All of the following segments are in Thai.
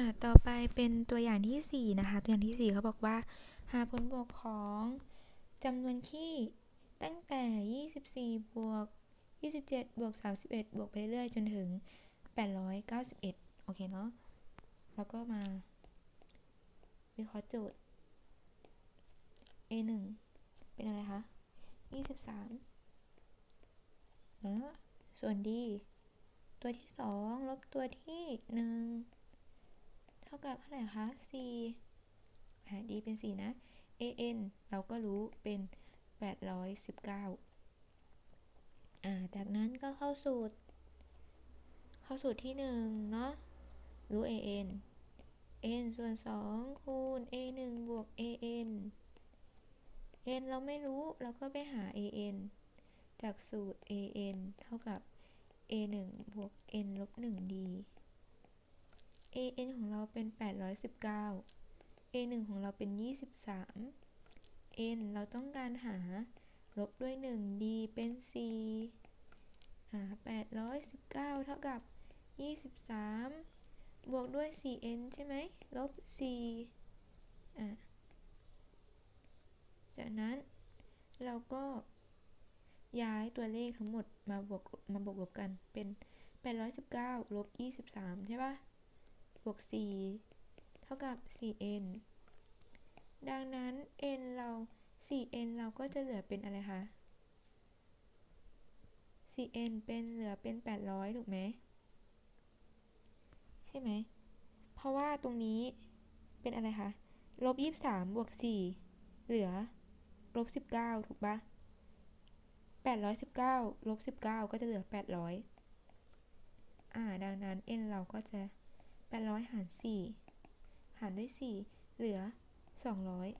อ่าต่อไปเป็นตัวอย่างที่ 4 นะคะ ตัวอย่างที่ 4เขาบอกว่า หาผลบวกของจำนวนคี่ตั้งแต่ 24 บวก 27 บวก 31 บวกไปเรื่อยๆจนถึง 891 โอเคเนาะ แล้วก็มา วิเคราะห์โจทย์ A1 เป็นอะไรคะ 23เนาะส่วน D ตัวที่ 2 ลบตัวที่ 1 เท่ากับเท่าไหร่คะ4อ่า D เป็น 4 นะ AN เราก็รู้เป็น 819อ่าจากนั้นก็เข้าสูตร เข้าสูตรที่ 1 เนาะรู้ AN n ส่วน 2 คูณ a1 บวก an n เราไม่รู้เราก็ไปหา an จากสูตร an เท่ากับ a1 บวก n ลบ 1d an ของเราเป็น 819 a1 ของเราเป็น 23 n เราต้องการหาลบด้วย 1d เป็น4อ่า819 เท่ากับ 23 บวกด้วย 4n ใช่ไหมลบ 4 อ่จากนั้นเราก็ย้ายตัวเลขทั้งหมดมาบวกมาบวกลบกันเป็น 819ลบ23 ใช่ปะ บวก 4 เท่ากับ 4n ดังนั้น n เรา 4n เราก็จะเหลือเป็นอะไรคะ 4n เป็นเหลือเป็น 800 ถูกไหม ใช่ไหม เพราะว่าตรงนี้เป็นอะไรคะ ลบ 23 บวก 4 เหลือ ลบ 19 ถูกปะ819 ลบ 19 ก็จะเหลือ 800 อ่า ดังนั้น n เราก็จะ 800 หาร 4 หารด้วย4เหลือ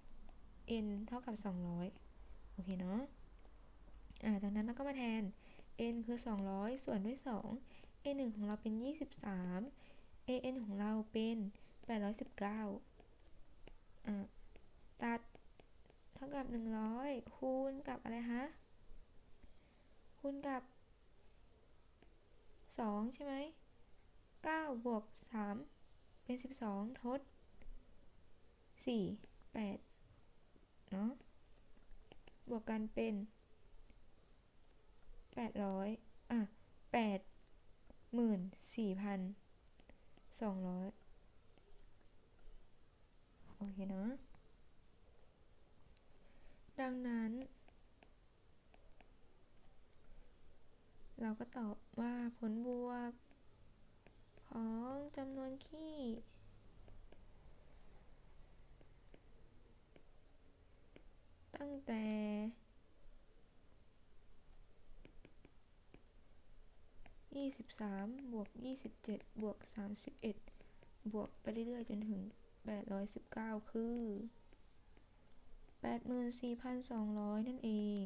200 n เท่ากับ 200 โอเคเนาะอ่าจากนั้นเราก็มาแทน n คือ 200 ส่วนด้วย 2 a 1ของเราเป็น 23 an ของเราเป็น 819อ่าตัดเท่ากับ 100 คูณกับอะไรคะคูณกับ 2 ใช่ไหม 9บวก3เป็น 12 ทด 4 8 เนาะบวกกันเป็น 800 อะ8หมื่นสี่พันสองร้อยโอเคเนาะดังนั้น เราก็ตอบว่าผลบวก ของจำนวนคี่ตั้งแต่23บวก27บวก31บวกไปเรื่อยๆ จนถึง819คือ84,200นั่นเอง